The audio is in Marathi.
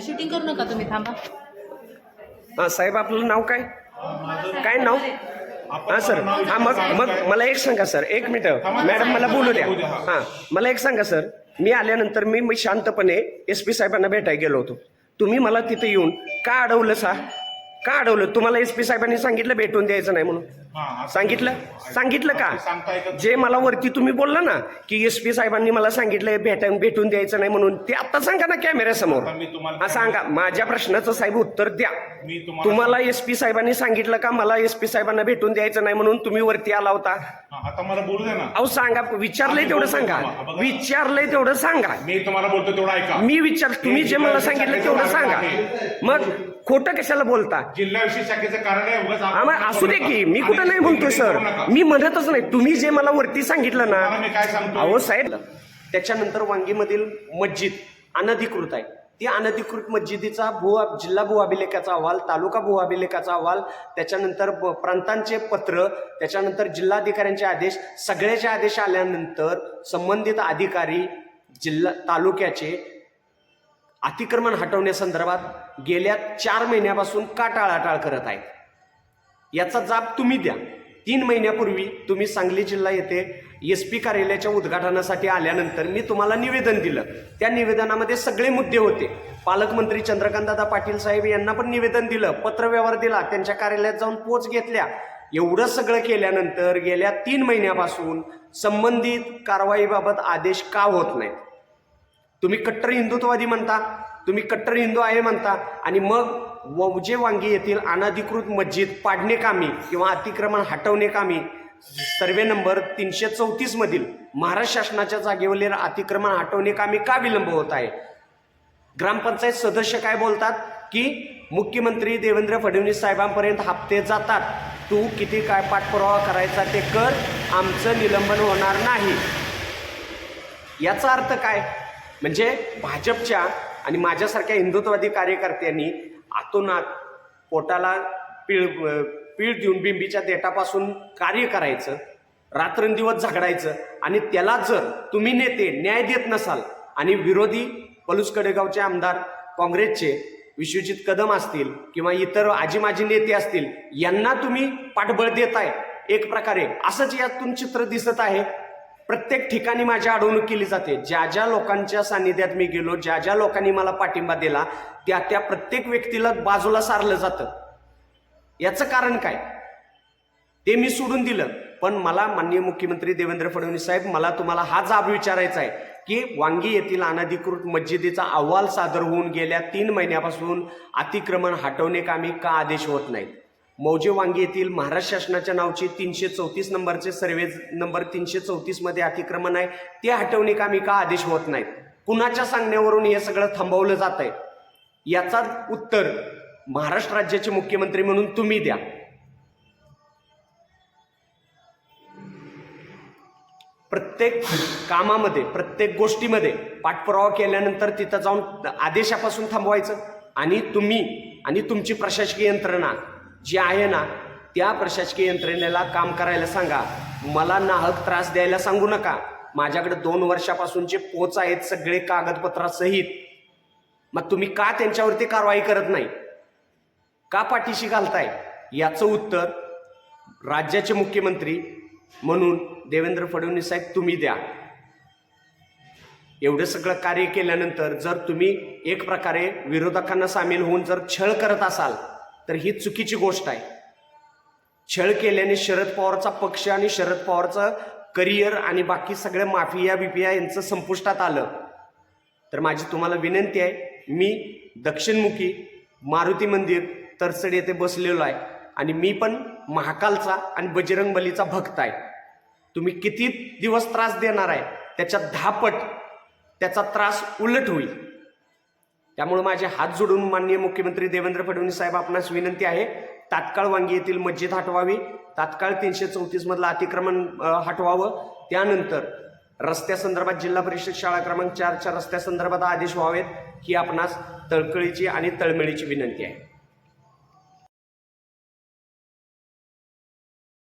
शूटिंग करू नका तुम्ही थांबा. हां साहेब आपलं नाव काय? काय नाव? हां सर. हां मग मग मला एक सांगा सर. एक मिनिट. मॅडम मला बोलू द्या. हां मला एक सांगा सर. मी आल्यानंतर मी मी शांतपणे एस पी साहेबांना भेटायला गेलो होतो. तुम्ही मला तिथे येऊन का अडवलं सा? का अडवलं? तुम्हाला एस पी साहेबांनी सांगितलं भेटून द्यायचं नाही म्हणून? सांगितलं? सांगितलं का? जे मला वरती तुम्ही बोलला ना की एस पी साहेबांनी मला सांगितलं भेटा भेटून द्यायचं नाही म्हणून ते आता सांगा ना कॅमेऱ्यासमोर. सांगा. माझ्या प्रश्नाचं साहेब उत्तर द्या. तुम्हाला- एस पी साहेबांनी सांगितलं का मला एस पी साहेबांना भेटून द्यायचं नाही म्हणून तुम्ही वरती आला होता? आता मला बोलू दे ना. अहो सांगा. विचारलंय तेवढं सांगा. विचारलंय तेवढं सांगा. मी तुम्हाला बोलतो तेवढं ऐका. मी विचार तुम्ही जे मला सांगितलं तेवढं सांगा. मग खोटं कशाला बोलता? जिल्हा विशेष शाखेचं कारण आहे उगाच आम्हा असू दे की. मी कुठं नाही म्हणतोय सर मी म्हणतच नाही. तुम्ही जे मला वरती सांगितलं ना अहो साहेब त्याच्यानंतर वांगीमधील मस्जिद अनधिकृत आहे. ती अनधिकृत मस्जिदीचा भू जिल्हा भू अभिलेखाचा अहवाल तालुका भू अभिलेखाचा अहवाल त्याच्यानंतर प्रांतांचे पत्र त्याच्यानंतर जिल्हाधिकाऱ्यांचे आदेश सगळ्याचे आदेश आल्यानंतर संबंधित अधिकारी जिल्हा तालुक्याचे अतिक्रमण हटवण्यासंदर्भात गेल्या चार महिन्यापासून का टाळाटाळ करत आहेत. याचा जाब तुम्ही द्या. तीन महिन्यापूर्वी तुम्ही सांगली जिल्हा येथे एस पी कार्यालयाच्या उद्घाटनासाठी आल्यानंतर मी तुम्हाला निवेदन दिलं. त्या निवेदनामध्ये सगळे मुद्दे होते. पालकमंत्री चंद्रकांतदादा पाटील साहेब यांना पण निवेदन दिलं. पत्रव्यवहार दिला. त्यांच्या कार्यालयात जाऊन पोच घेतल्या. एवढं सगळं केल्यानंतर गेल्या तीन महिन्यापासून संबंधित कारवाईबाबत आदेश का होत नाहीत? तुम्ही कट्टर हिंदुत्ववादी म्हणता. तुम्ही कट्टर हिंदू आहे म्हणता. आणि मग वौजे वांगी येथील अनधिकृत मस्जिद पाडणे कामी किंवा अतिक्रमण हटवणे कामी सर्वे नंबर तीनशे चौतीस मधील महाराष्ट्र शासनाच्या जागेवरील अतिक्रमण हटवणे कामी का विलंब होत आहे? ग्रामपंचायत सदस्य काय बोलतात? की मुख्यमंत्री देवेंद्र फडणवीस साहेबांपर्यंत हप्ते जातात. तू किती काय पाठपुरावा करायचा ते कर. आमचं निलंबन होणार नाही. याचा अर्थ काय? म्हणजे भाजपच्या आणि माझ्यासारख्या हिंदुत्ववादी कार्यकर्त्यांनी आतोनात पोटाला पीळ पीळ देऊन बिंबीच्या देठापासून कार्य करायचं रात्रंदिवस झगडायचं आणि त्याला जर तुम्ही नेते न्याय देत नसाल आणि विरोधी पलूस कडेगावचे आमदार काँग्रेसचे विश्वजित कदम असतील किंवा इतर आजी माजी नेते असतील यांना तुम्ही पाठबळ देताय. एक प्रकारे असंच यातून चित्र दिसत आहे. प्रत्येक ठिकाणी माझी अडवणूक केली जाते. ज्या ज्या लोकांच्या सान्निध्यात मी गेलो ज्या ज्या लोकांनी मला पाठिंबा दिला त्या त्या प्रत्येक व्यक्तीला बाजूला सारलं जातं. याचं कारण काय? ते मी सोडून दिलं. पण मला माननीय मुख्यमंत्री देवेंद्र फडणवीस साहेब मला तुम्हाला हा जाब विचारायचा आहे की वांगी येथील अनधिकृत मस्जिदीचा अहवाल सादर होऊन गेल्या तीन महिन्यापासून अतिक्रमण हटवणे कामी का आदेश होत नाहीत? मौजे वांगी येथील महाराष्ट्र शासनाच्या नावचे तीनशे चौतीस नंबरचे सर्वे नंबर तीनशे चौतीसमध्ये अतिक्रमण आहे. ते हटवणे कामी का आदेश होत नाहीत? कुणाच्या सांगण्यावरून हे सगळं थांबवलं जात आहे याचा उत्तर महाराष्ट्र राज्याचे मुख्यमंत्री म्हणून तुम्ही द्या. प्रत्येक कामामध्ये प्रत्येक गोष्टीमध्ये पाठपुरावा केल्यानंतर तिथं जाऊन आदेशापासून थांबवायचं आणि तुम्ही आणि तुमची प्रशासकीय यंत्रणा जी आहे ना त्या प्रशासकीय यंत्रणेला काम करायला सांगा. मला नाहक त्रास द्यायला सांगू नका. माझ्याकडे दोन वर्षापासूनचे पोच आहेत सगळे कागदपत्रासहित. मग तुम्ही का त्यांच्यावरती कारवाई करत नाही? का पाठीशी घालताय? याचं उत्तर राज्याचे मुख्यमंत्री म्हणून देवेंद्र फडणवीस साहेब तुम्ही द्या. एवढं सगळं कार्य केल्यानंतर जर तुम्ही एक प्रकारे विरोधकांना सामील होऊन जर छळ करत असाल तर ही चुकीची गोष्ट आहे. छळ केल्याने शरद पवारचा पक्ष आणि शरद पवारचं करिअर आणि बाकी सगळ्या माफिया बिफिया यांचं संपुष्टात आलं. तर माझी तुम्हाला विनंती आहे मी दक्षिणमुखी मारुती मंदिर तरसड येथे बसलेलो आहे आणि मी पण महाकालचा आणि बजरंग बलीचा भक्त आहे. तुम्ही किती दिवस त्रास देणार आहे त्याच्या दहापट त्याचा त्रास उलट होईल. त्यामुळे माझे हात जोडून माननीय मुख्यमंत्री देवेंद्र फडणवीस साहेब आपणास विनंती आहे तात्काळ वांगी येथील मस्जिद हटवावी. तात्काळ तीनशे चौतीसमधलं अतिक्रमण हटवावं. त्यानंतर रस्त्यासंदर्भात जिल्हा परिषद शाळा क्रमांक चारच्या रस्त्यासंदर्भात आदेश व्हावेत ही आपणास तळकळीची आणि तळमळीची विनंती आहे.